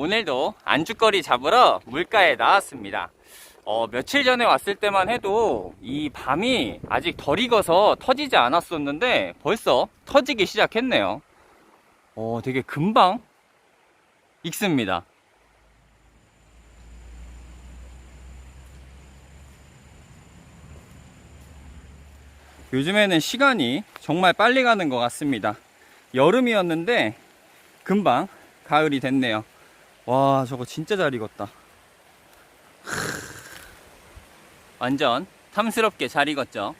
오늘도 안주거리 잡으러 물가에 나왔습니다. 어, 며칠 전에 왔을 때만 해도 이 밤이 아직 덜 익어서 터지지 않았었는데 벌써 터지기 시작했네요. 어, 되게 금방 익습니다. 요즘에는 시간이 정말 빨리 가는 것 같습니다. 여름이었는데 금방 가을이 됐네요. 와, 저거 진짜 잘 익었다. 완전 탐스럽게 잘 익었죠.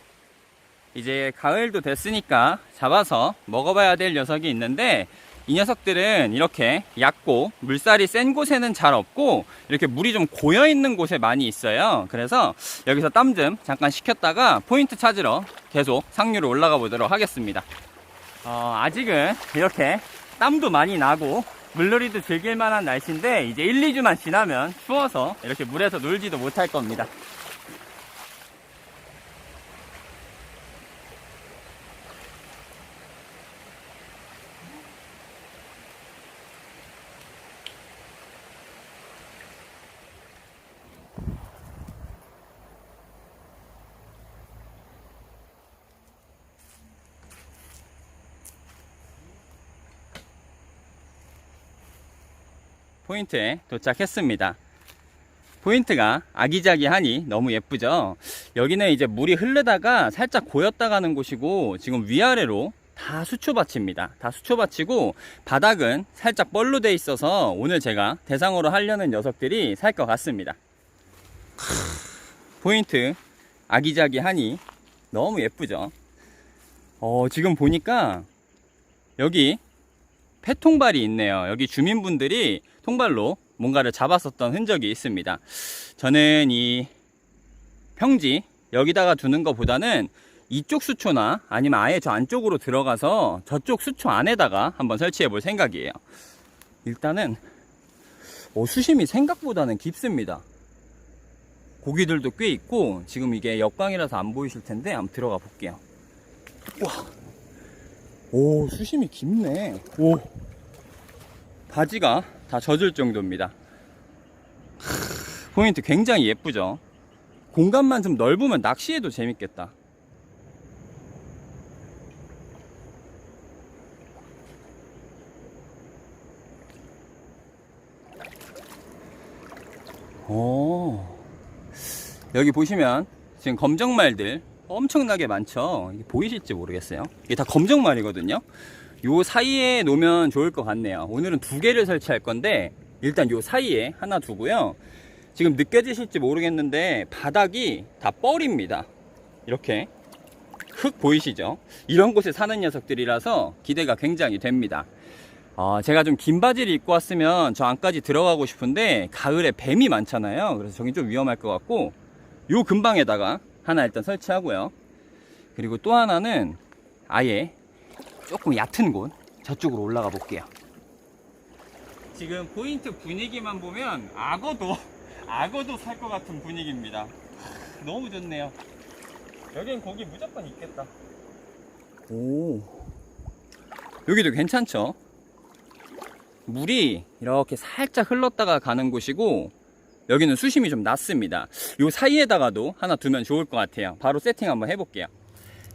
이제 가을도 됐으니까 잡아서 먹어봐야 될 녀석이 있는데 이 녀석들은 이렇게 얕고 물살이 센 곳에는 잘 없고 이렇게 물이 좀 고여 있는 곳에 많이 있어요. 그래서 여기서 땀 좀 잠깐 식혔다가 포인트 찾으러 계속 상류로 올라가 보도록 하겠습니다. 어, 아직은 이렇게 땀도 많이 나고 물놀이도 즐길 만한 날씨인데 이제 1, 2주만 지나면 추워서 이렇게 물에서 놀지도 못할 겁니다. 포인트에 도착했습니다. 포인트가 아기자기하니 너무 예쁘죠? 여기는 이제 물이 흐르다가 살짝 고였다 가는 곳이고 지금 위아래로 다 수초밭입니다. 다 수초밭이고 바닥은 살짝 뻘로 돼 있어서 오늘 제가 대상으로 하려는 녀석들이 살 것 같습니다. 포인트 아기자기하니 너무 예쁘죠? 어, 지금 보니까 여기 폐통발이 있네요. 여기 주민분들이 통발로 뭔가를 잡았었던 흔적이 있습니다. 저는 이 평지 여기다가 두는 것보다는 이쪽 수초나 아니면 아예 저 안쪽으로 들어가서 저쪽 수초 안에다가 한번 설치해 볼 생각이에요. 일단은 어, 수심이 생각보다는 깊습니다. 고기들도 꽤 있고 지금 이게 역광이라서 안 보이실 텐데 한번 들어가 볼게요. 와, 오 수심이 깊네. 오, 바지가 다 젖을 정도입니다. 크, 포인트 굉장히 예쁘죠? 공간만 좀 넓으면 낚시해도 재밌겠다. 오. 여기 보시면 지금 검정말들 엄청나게 많죠. 보이실지 모르겠어요. 이게 다 검정말이거든요. 요 사이에 놓으면 좋을 것 같네요. 오늘은 두 개를 설치할 건데 일단 요 사이에 하나 두고요. 지금 느껴지실지 모르겠는데 바닥이 다 뻘입니다. 이렇게 흙 보이시죠? 이런 곳에 사는 녀석들이라서 기대가 굉장히 됩니다. 어, 제가 좀 긴 바지를 입고 왔으면 저 안까지 들어가고 싶은데 가을에 뱀이 많잖아요. 그래서 저긴 좀 위험할 것 같고 요 근방에다가 하나 일단 설치하고요. 그리고 또 하나는 아예 조금 얕은 곳 저쪽으로 올라가 볼게요. 지금 포인트 분위기만 보면 악어도 악어도 살 것 같은 분위기입니다. 너무 좋네요. 여긴 고기 무조건 있겠다. 오 여기도 괜찮죠? 물이 이렇게 살짝 흘렀다가 가는 곳이고 여기는 수심이 좀 낮습니다. 요 사이에다가도 하나 두면 좋을 것 같아요. 바로 세팅 한번 해볼게요.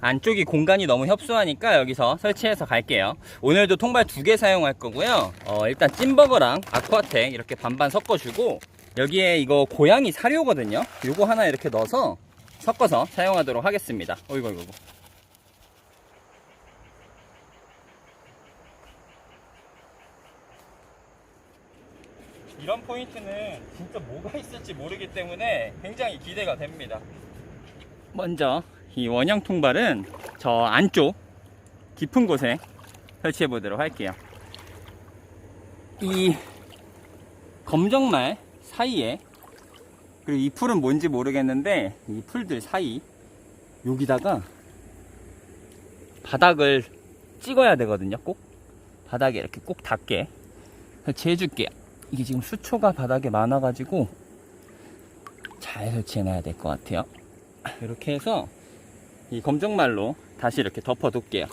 안쪽이 공간이 너무 협소하니까 여기서 설치해서 갈게요. 오늘도 통발 두 개 사용할 거고요. 어, 일단 찐버거랑 아쿠아텍 이렇게 반반 섞어주고 여기에 이거 고양이 사료거든요. 요거 하나 이렇게 넣어서 섞어서 사용하도록 하겠습니다. 어이구 어이구. 이런 포인트는 진짜 뭐가 있을지 모르기 때문에 굉장히 기대가 됩니다. 먼저 이 원형 통발은 저 안쪽 깊은 곳에 설치해 보도록 할게요. 이 검정말 사이에 그리고 이 풀은 뭔지 모르겠는데 이 풀들 사이 여기다가 바닥을 찍어야 되거든요. 꼭 바닥에 이렇게 꼭 닿게 설치해 줄게요. 이게 지금 수초가 바닥에 많아가지고 잘 설치해 놔야 될 것 같아요. 이렇게 해서 이 검정말로 다시 이렇게 덮어 둘게요.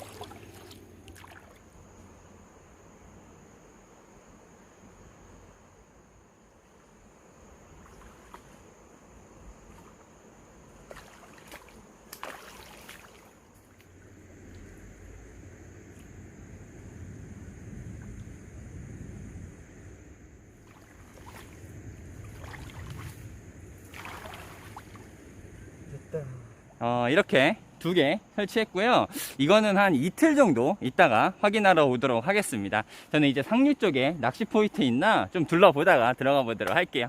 이렇게 두 개 설치했고요. 이거는 한 이틀 정도 있다가 확인하러 오도록 하겠습니다. 저는 이제 상류 쪽에 낚시 포인트 있나 좀 둘러보다가 들어가 보도록 할게요.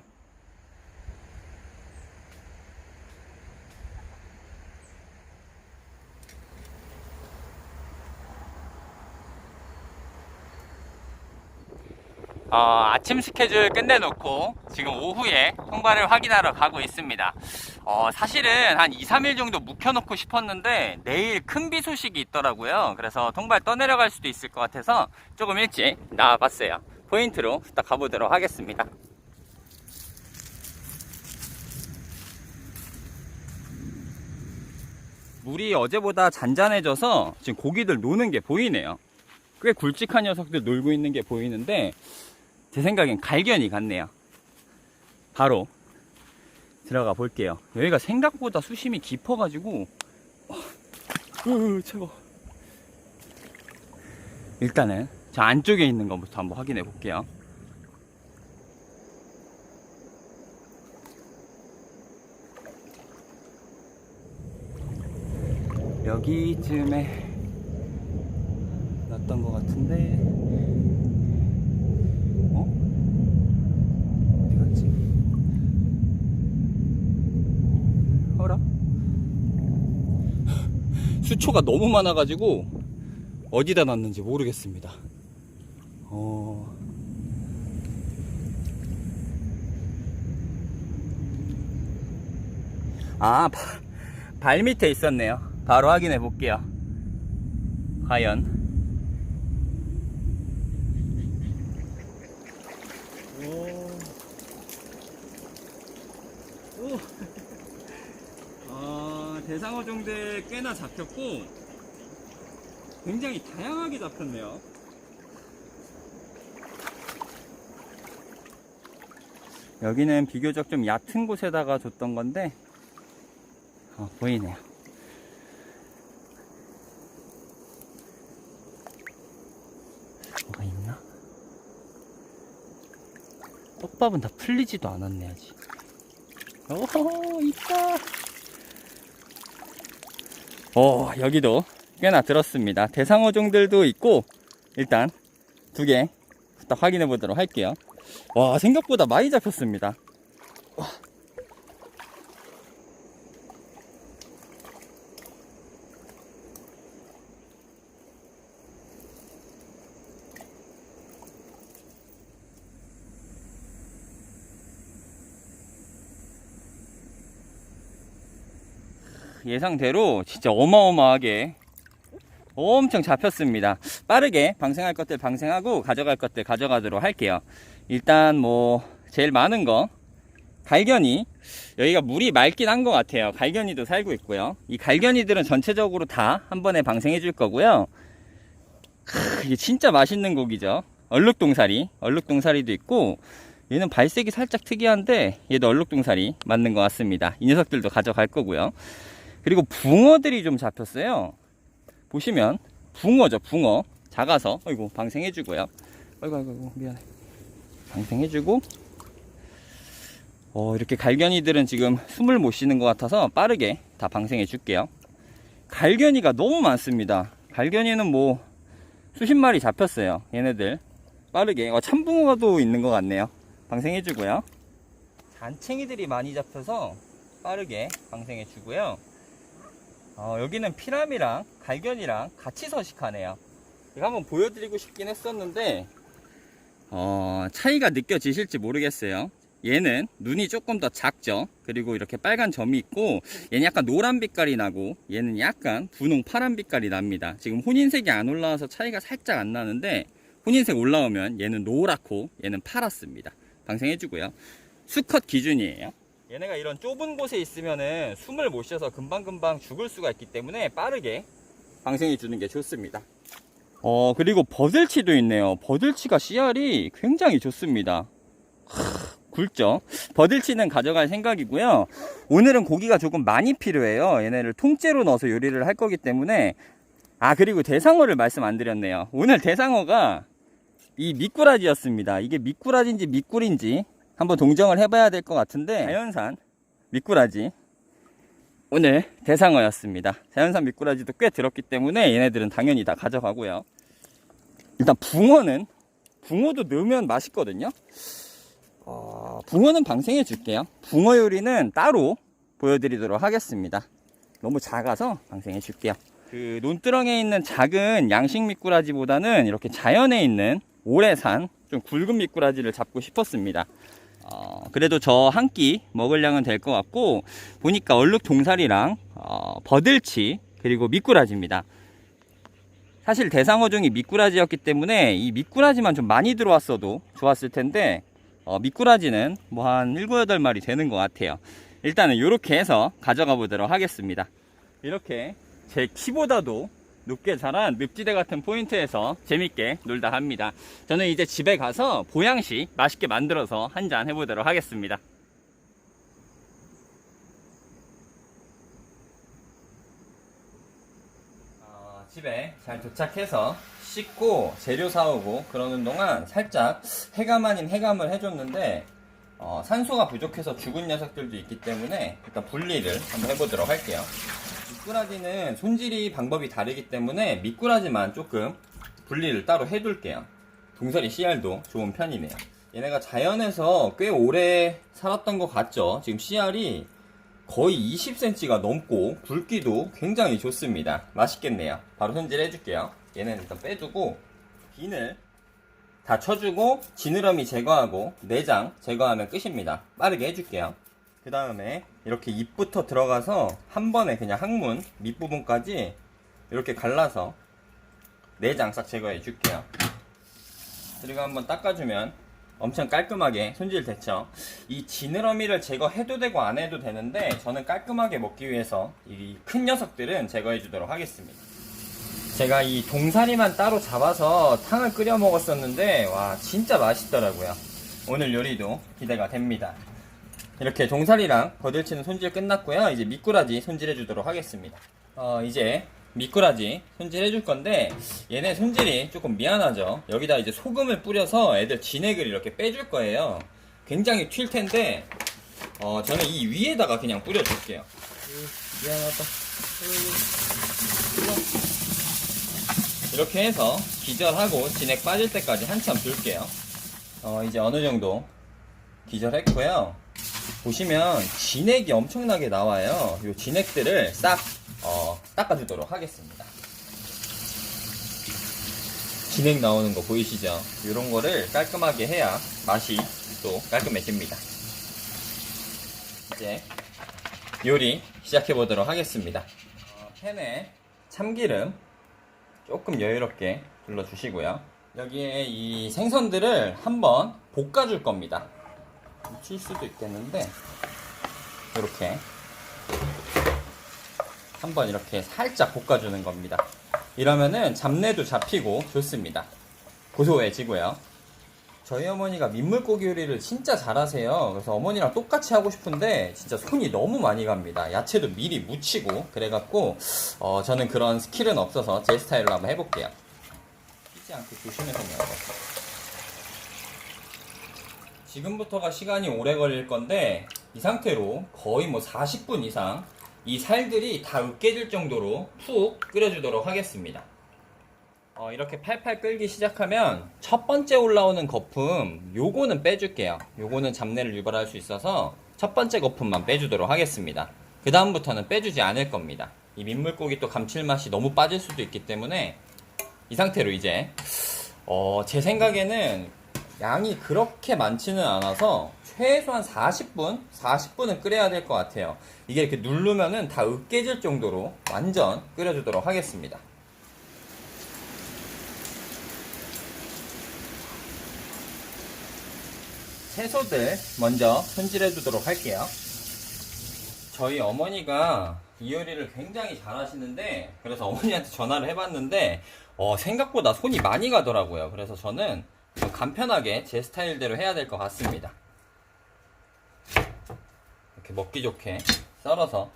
어, 아침 스케줄 끝내놓고 지금 오후에 통발을 확인하러 가고 있습니다. 어, 사실은 한 2, 3일 정도 묵혀놓고 싶었는데 내일 큰 비 소식이 있더라고요. 그래서 통발 떠내려갈 수도 있을 것 같아서 조금 일찍 나와봤어요. 포인트로 딱 가보도록 하겠습니다. 물이 어제보다 잔잔해져서 지금 고기들 노는 게 보이네요. 꽤 굵직한 녀석들 놀고 있는 게 보이는데 제 생각엔 갈견이 같네요. 바로 들어가 볼게요. 여기가 생각보다 수심이 깊어가지고 으, 차가. 일단은 저 안쪽에 있는 것부터 한번 확인해 볼게요. 여기쯤에 놨던 것 같은데 어? 어디 갔지? 어라? 수초가 너무 많아가지고 어디다 놨는지 모르겠습니다. 어. 아, 바- 발 밑에 있었네요. 바로 확인해 볼게요. 과연. 오. 아, 대상어 종대 꽤나 잡혔고, 굉장히 다양하게 잡혔네요. 여기는 비교적 좀 얕은 곳에다가 줬던 건데, 어, 보이네요. 뭐가 있나? 떡밥은 다 풀리지도 않았네, 아직. 오호, 있다! 오, 여기도 꽤나 들었습니다. 대상어종들도 있고, 일단 두개딱 확인해 보도록 할게요. 와, 생각보다 많이 잡혔습니다. 와. 예상대로 진짜 어마어마하게 엄청 잡혔습니다. 빠르게 방생할 것들 방생하고 가져갈 것들 가져가도록 할게요. 일단 뭐 제일 많은 거 갈견이 여기가 물이 맑긴 한 것 같아요. 갈견이도 살고 있고요. 이 갈견이들은 전체적으로 다 한 번에 방생해 줄 거고요. 크, 이게 진짜 맛있는 고기죠. 얼룩동사리, 얼룩동사리도 있고 얘는 발색이 살짝 특이한데 얘도 얼룩동사리 맞는 것 같습니다. 이 녀석들도 가져갈 거고요. 그리고 붕어들이 좀 잡혔어요. 보시면 붕어죠, 붕어. 작아서 어이구 방생해 주고요. 어이구 어이구 어이구, 미안해. 방생해 주고 어, 이렇게 갈견이들은 지금 숨을 못 쉬는 것 같아서 빠르게 다 방생해 줄게요. 갈견이가 너무 많습니다. 갈견이는 뭐 수십 마리 잡혔어요. 얘네들 빠르게 어, 참붕어도 있는 것 같네요. 방생해 주고요. 잔챙이들이 많이 잡혀서 빠르게 방생해 주고요. 어, 여기는 피라미랑 갈견이랑 같이 서식하네요. 이거 한번 보여드리고 싶긴 했었는데 어, 차이가 느껴지실지 모르겠어요. 얘는 눈이 조금 더 작죠. 그리고 이렇게 빨간 점이 있고 얘는 약간 노란 빛깔이 나고 얘는 약간 분홍 파란 빛깔이 납니다. 지금 혼인색이 안 올라와서 차이가 살짝 안 나는데 혼인색 올라오면 얘는 노랗고 얘는 파랗습니다. 방생해주고요. 수컷 기준이에요. 얘네가 이런 좁은 곳에 있으면은 숨을 못 쉬어서 금방금방 죽을 수가 있기 때문에 빠르게 방생해 주는 게 좋습니다. 어, 그리고 버들치도 있네요. 버들치가 씨알이 굉장히 좋습니다. 크, 굵죠? 버들치는 가져갈 생각이고요. 오늘은 고기가 조금 많이 필요해요. 얘네를 통째로 넣어서 요리를 할 거기 때문에. 아, 그리고 대상어를 말씀 안 드렸네요. 오늘 대상어가 이 미꾸라지였습니다. 이게 미꾸라지인지 미꿀인지 한번 동정을 해봐야 될 것 같은데 자연산 미꾸라지 오늘 대상어였습니다. 자연산 미꾸라지도 꽤 들었기 때문에 얘네들은 당연히 다 가져가고요. 일단 붕어는 붕어도 넣으면 맛있거든요. 어, 붕어는 방생해 줄게요. 붕어 요리는 따로 보여드리도록 하겠습니다. 너무 작아서 방생해 줄게요. 그 논두렁에 있는 작은 양식 미꾸라지보다는 이렇게 자연에 있는 오래 산 좀 굵은 미꾸라지를 잡고 싶었습니다. 어, 그래도 저 한 끼 먹을 양은 될 것 같고 보니까 얼룩 동살이랑 어, 버들치 그리고 미꾸라지입니다. 사실 대상어종이 미꾸라지였기 때문에 이 미꾸라지만 좀 많이 들어왔어도 좋았을 텐데 어, 미꾸라지는 뭐 한 7, 8마리 되는 것 같아요. 일단은 이렇게 해서 가져가 보도록 하겠습니다. 이렇게 제 키보다도 높게 자란 늪지대 같은 포인트에서 재밌게 놀다 합니다. 저는 이제 집에 가서 보양식 맛있게 만들어서 한 잔 해보도록 하겠습니다. 어, 집에 잘 도착해서 씻고 재료 사오고 그러는 동안 살짝 해감 아닌 해감을 해줬는데 어, 산소가 부족해서 죽은 녀석들도 있기 때문에 일단 분리를 한번 해보도록 할게요. 미꾸라지는 손질이 방법이 다르기 때문에 미꾸라지만 조금 분리를 따로 해둘게요. 동사리 씨알도 좋은 편이네요. 얘네가 자연에서 꽤 오래 살았던 것 같죠? 지금 씨알이 거의 20cm가 넘고 굵기도 굉장히 좋습니다. 맛있겠네요. 바로 손질해 줄게요. 얘는 일단 빼두고 비늘 다 쳐주고 지느러미 제거하고 내장 제거하면 끝입니다. 빠르게 해줄게요. 그 다음에 이렇게 입부터 들어가서 한 번에 그냥 항문 밑부분까지 이렇게 갈라서 내장 싹 제거해 줄게요. 그리고 한번 닦아주면 엄청 깔끔하게 손질 됐죠. 이 지느러미를 제거해도 되고 안 해도 되는데 저는 깔끔하게 먹기 위해서 이 큰 녀석들은 제거해 주도록 하겠습니다. 제가 이 동사리만 따로 잡아서 탕을 끓여 먹었었는데 와 진짜 맛있더라고요. 오늘 요리도 기대가 됩니다. 이렇게 동사리랑 버들치는 손질 끝났고요. 이제 미꾸라지 손질해 주도록 하겠습니다. 어, 이제 미꾸라지 손질해 줄 건데 얘네 손질이 조금 미안하죠. 여기다 이제 소금을 뿌려서 애들 진액을 이렇게 빼줄 거예요. 굉장히 튈 텐데 어, 저는 이 위에다가 그냥 뿌려 줄게요. 미안하다. 이렇게 해서 기절하고 진액 빠질 때까지 한참 둘게요. 어, 이제 어느 정도 기절했고요. 보시면 진액이 엄청나게 나와요. 이 진액들을 싹 어, 닦아주도록 하겠습니다. 진액 나오는 거 보이시죠? 이런 거를 깔끔하게 해야 맛이 또 깔끔해집니다. 이제 요리 시작해 보도록 하겠습니다. 어, 팬에 참기름 조금 여유롭게 둘러주시고요. 여기에 이 생선들을 한번 볶아줄 겁니다. 칠 수도 있겠는데 이렇게 한번 이렇게 살짝 볶아주는 겁니다. 이러면은 잡내도 잡히고 좋습니다. 고소해지고요. 저희 어머니가 민물고기 요리를 진짜 잘하세요. 그래서 어머니랑 똑같이 하고 싶은데 진짜 손이 너무 많이 갑니다. 야채도 미리 무치고 그래갖고 어, 저는 그런 스킬은 없어서 제 스타일로 한번 해볼게요. 튀지 않게 조심해서 넣어요. 지금부터가 시간이 오래 걸릴 건데 이 상태로 거의 뭐 40분 이상 이 살들이 다 으깨질 정도로 푹 끓여주도록 하겠습니다. 어, 이렇게 팔팔 끓기 시작하면 첫 번째 올라오는 거품 요거는 빼줄게요. 요거는 잡내를 유발할 수 있어서 첫 번째 거품만 빼주도록 하겠습니다. 그 다음부터는 빼주지 않을 겁니다. 이 민물고기 또 감칠맛이 너무 빠질 수도 있기 때문에 이 상태로 이제 어, 제 생각에는 양이 그렇게 많지는 않아서 최소한 40분? 40분은 끓여야 될 것 같아요. 이게 이렇게 누르면은 다 으깨질 정도로 완전 끓여주도록 하겠습니다. 채소들 먼저 손질해 두도록 할게요. 저희 어머니가 이 요리를 굉장히 잘 하시는데 그래서 어머니한테 전화를 해봤는데 어, 생각보다 손이 많이 가더라고요. 그래서 저는 좀 간편하게 제 스타일대로 해야 될 것 같습니다. 이렇게 먹기 좋게 썰어서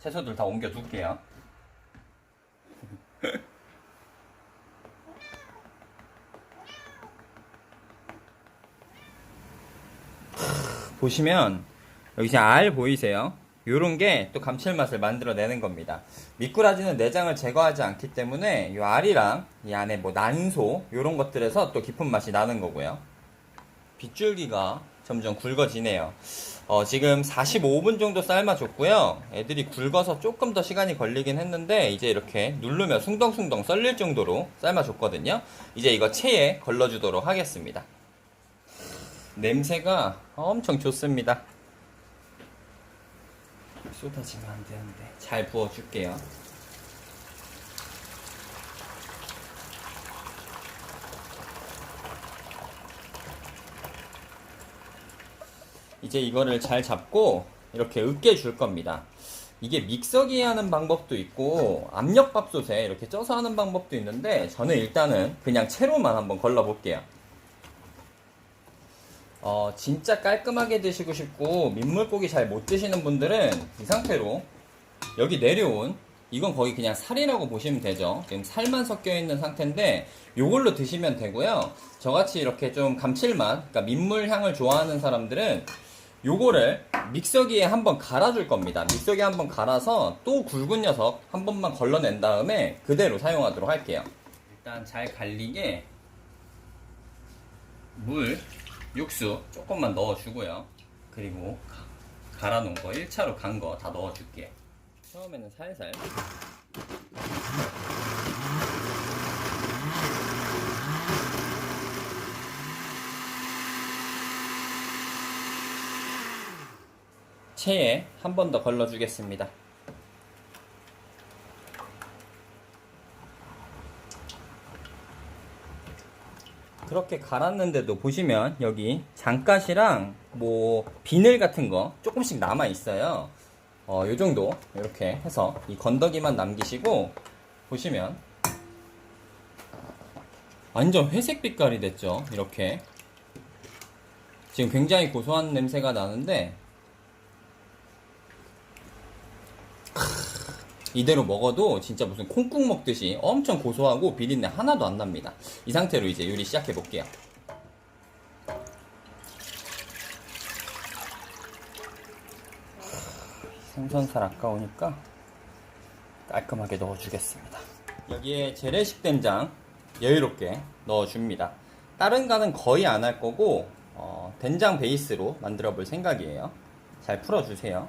채소들 다 옮겨 둘게요. 보시면 여기 지금 알 보이세요? 요런 게 또 감칠맛을 만들어내는 겁니다. 미꾸라지는 내장을 제거하지 않기 때문에 이 알이랑 이 안에 뭐 난소 요런 것들에서 또 깊은 맛이 나는 거고요. 빗줄기가 점점 굵어지네요. 어, 지금 45분 정도 삶아줬고요. 애들이 굵어서 조금 더 시간이 걸리긴 했는데 이제 이렇게 누르면 숭덩숭덩 썰릴 정도로 삶아줬거든요. 이제 이거 체에 걸러주도록 하겠습니다. 냄새가 엄청 좋습니다. 쏟아지면 안 되는데 잘 부어줄게요. 이제 이거를 잘 잡고 이렇게 으깨 줄 겁니다. 이게 믹서기에 하는 방법도 있고 압력밥솥에 이렇게 쪄서 하는 방법도 있는데 저는 일단은 그냥 채로만 한번 걸러 볼게요. 어, 진짜 깔끔하게 드시고 싶고 민물고기 잘 못 드시는 분들은 이 상태로 여기 내려온 이건 거의 그냥 살이라고 보시면 되죠. 지금 살만 섞여 있는 상태인데 요걸로 드시면 되고요. 저같이 이렇게 좀 감칠맛, 그러니까 민물 향을 좋아하는 사람들은 요거를 믹서기에 한번 갈아줄 겁니다. 믹서기에 한번 갈아서 또 굵은 녀석 한 번만 걸러낸 다음에 그대로 사용하도록 할게요. 일단 잘 갈리게 물, 육수 조금만 넣어주고요. 그리고 가- 갈아놓은 거 1차로 간 거 다 넣어줄게요. 처음에는 살살. 체에 한 번 더 걸러주겠습니다. 그렇게 갈았는데도 보시면 여기 장가시랑 뭐 비늘 같은 거 조금씩 남아 있어요. 어, 요 정도 이렇게 해서 이 건더기만 남기시고 보시면 완전 회색 빛깔이 됐죠. 이렇게 지금 굉장히 고소한 냄새가 나는데 이대로 먹어도 진짜 무슨 콩국 먹듯이 엄청 고소하고 비린내 하나도 안 납니다. 이 상태로 이제 요리 시작해 볼게요. 생선살 아까우니까 깔끔하게 넣어주겠습니다. 여기에 재래식 된장 여유롭게 넣어줍니다. 다른 간은 거의 안 할 거고 어, 된장 베이스로 만들어 볼 생각이에요. 잘 풀어주세요.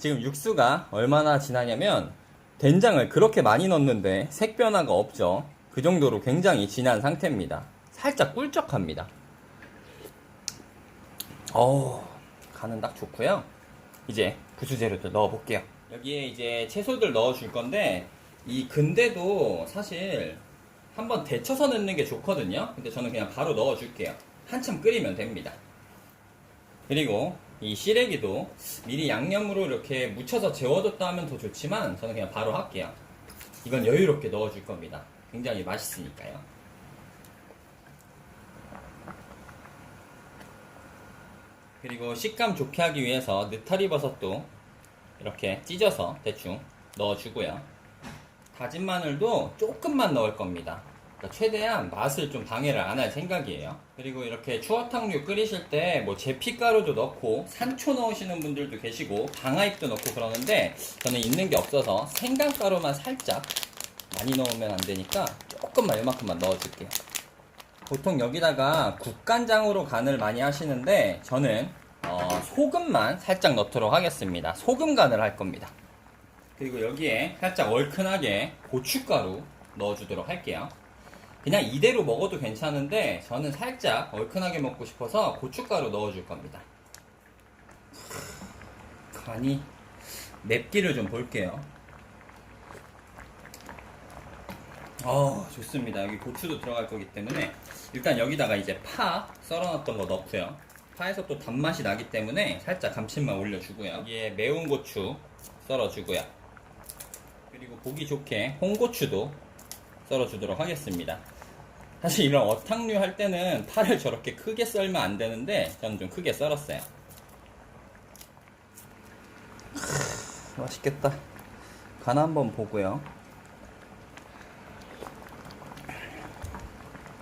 지금 육수가 얼마나 진하냐면 된장을 그렇게 많이 넣었는데 색 변화가 없죠. 그 정도로 굉장히 진한 상태입니다. 살짝 꿀쩍합니다. 어우, 간은 딱 좋고요. 이제 부수재료들 넣어볼게요. 여기에 이제 채소들 넣어줄 건데 이 근대도 사실 한번 데쳐서 넣는 게 좋거든요. 근데 저는 그냥 바로 넣어줄게요. 한참 끓이면 됩니다. 그리고 이 시래기도 미리 양념으로 이렇게 묻혀서 재워뒀다 하면 더 좋지만 저는 그냥 바로 할게요. 이건 여유롭게 넣어줄 겁니다. 굉장히 맛있으니까요. 그리고 식감 좋게 하기 위해서 느타리 버섯도 이렇게 찢어서 대충 넣어주고요. 다진 마늘도 조금만 넣을 겁니다. 그러니까 최대한 맛을 좀 방해를 안 할 생각이에요. 그리고 이렇게 추어탕류 끓이실 때 뭐 제피가루도 넣고 산초 넣으시는 분들도 계시고 방아잎도 넣고 그러는데 저는 있는 게 없어서 생강가루만 살짝 많이 넣으면 안 되니까 조금만 이만큼만 넣어줄게요. 보통 여기다가 국간장으로 간을 많이 하시는데 저는 어, 소금만 살짝 넣도록 하겠습니다. 소금 간을 할 겁니다. 그리고 여기에 살짝 얼큰하게 고춧가루 넣어주도록 할게요. 그냥 이대로 먹어도 괜찮은데 저는 살짝 얼큰하게 먹고 싶어서 고춧가루 넣어줄 겁니다. 간이 맵기를 좀 볼게요. 어 좋습니다. 여기 고추도 들어갈 거기 때문에 일단 여기다가 이제 파 썰어놨던 거 넣고요. 파에서 또 단맛이 나기 때문에 살짝 감칠맛 올려주고요. 여기에 매운 고추 썰어주고요. 그리고 보기 좋게 홍고추도 썰어주도록 하겠습니다. 사실 이런 어탕류 할 때는 파를 저렇게 크게 썰면 안 되는데 저는 좀 크게 썰었어요. 맛있겠다. 간 한번 보고요.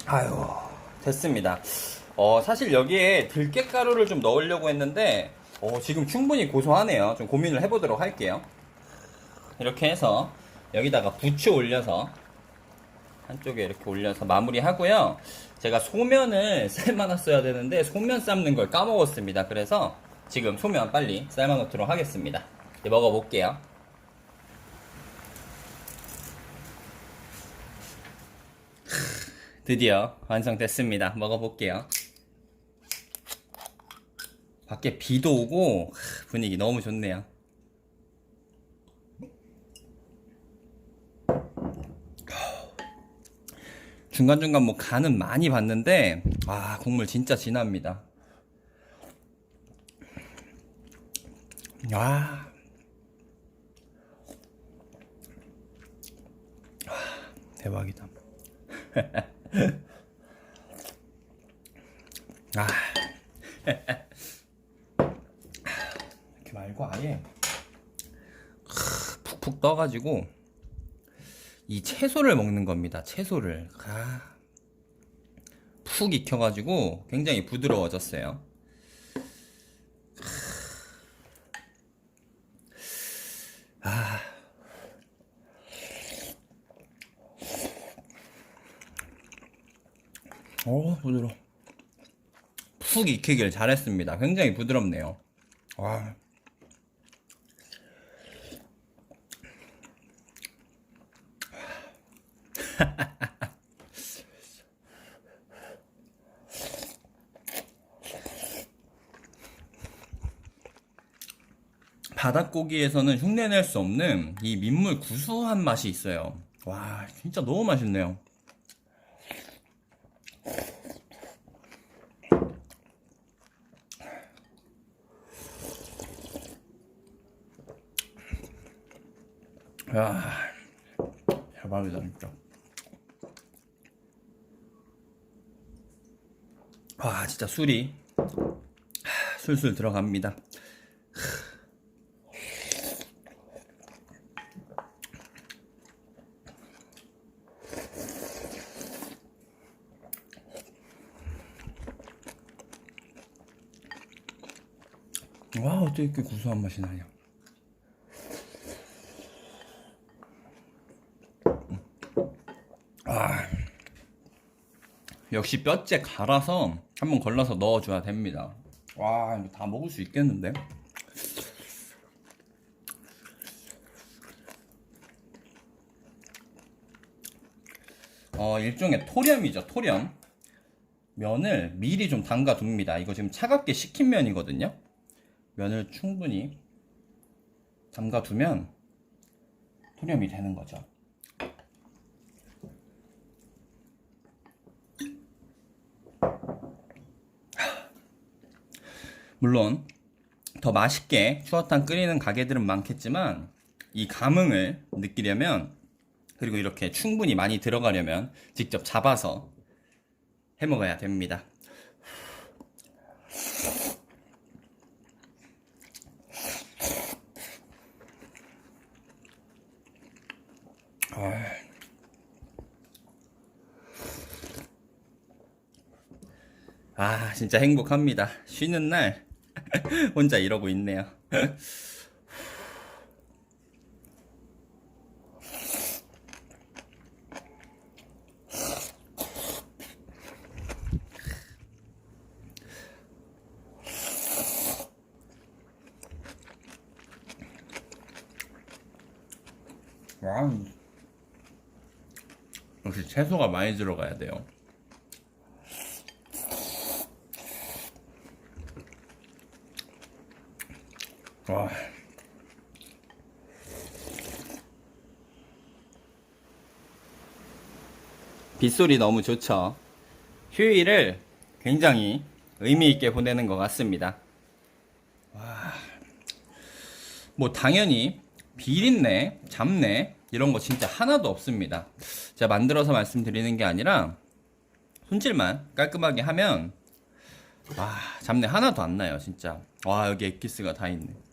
아유 됐습니다. 어 사실 여기에 들깨가루를 좀 넣으려고 했는데 오, 지금 충분히 고소하네요. 좀 고민을 해보도록 할게요. 이렇게 해서 여기다가 부추 올려서 한쪽에 이렇게 올려서 마무리 하고요. 제가 소면을 삶아놨어야 되는데 소면 삶는 걸 까먹었습니다. 그래서 지금 소면 빨리 삶아놓도록 하겠습니다. 이제 먹어볼게요. 드디어 완성됐습니다. 먹어볼게요. 밖에 비도 오고 분위기 너무 좋네요. 중간중간 뭐 간은 많이 봤는데 아 국물 진짜 진합니다. 아. 아, 대박이다. 아. 이렇게 말고 아예 푹푹 떠가지고 이 채소를 먹는 겁니다. 채소를 아, 푹 익혀가지고 굉장히 부드러워졌어요. 아. 어 부드러. 푹 익히길 잘했습니다. 굉장히 부드럽네요. 와. 바닷고기에서는 흉내낼 수 없는 이 민물 구수한 맛이 있어요. 와, 진짜 너무 맛있네요. 야, 대박이다, 진짜. 와, 진짜 술이 하, 술술 들어갑니다. 와, 어떻게 이렇게 구수한 맛이 나냐. 아, 역시 뼈째 갈아서 한번 걸러서 넣어줘야 됩니다. 와, 이거 다 먹을 수 있겠는데? 어, 일종의 토렴이죠, 토렴. 면을 미리 좀 담가 둡니다. 이거 지금 차갑게 식힌 면이거든요. 면을 충분히 담가 두면 토렴이 되는 거죠. 물론 더 맛있게 추어탕 끓이는 가게들은 많겠지만 이 감흥을 느끼려면 그리고 이렇게 충분히 많이 들어가려면 직접 잡아서 해 먹어야 됩니다. 아, 진짜 행복합니다. 쉬는 날 혼자 이러고 있네요. 와, 역시 채소가 많이 들어가야 돼요. 와. 빗소리 너무 좋죠. 휴일을 굉장히 의미 있게 보내는 것 같습니다. 와. 뭐 당연히 비린내, 잡내 이런 거 진짜 하나도 없습니다. 제가 만들어서 말씀드리는 게 아니라 손질만 깔끔하게 하면 와 잡내 하나도 안 나요 진짜. 와 여기 엑기스가 다 있네.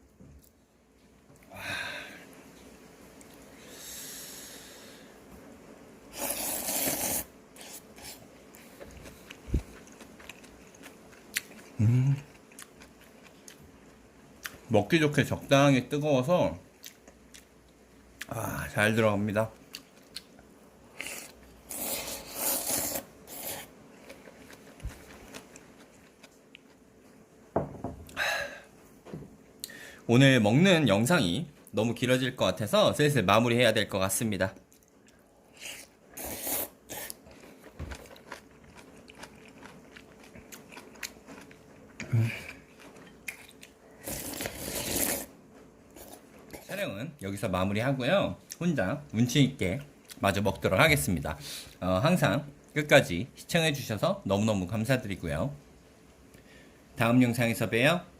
먹기 좋게 적당히 뜨거워서 아, 잘 들어갑니다. 오늘 먹는 영상이 너무 길어질 것 같아서 슬슬 마무리해야 될 것 같습니다. 촬영은 여기서 마무리하고요. 혼자 운치 있게 마저 먹도록 하겠습니다. 어, 항상 끝까지 시청해 주셔서 너무너무 감사드리고요. 다음 영상에서 봬요.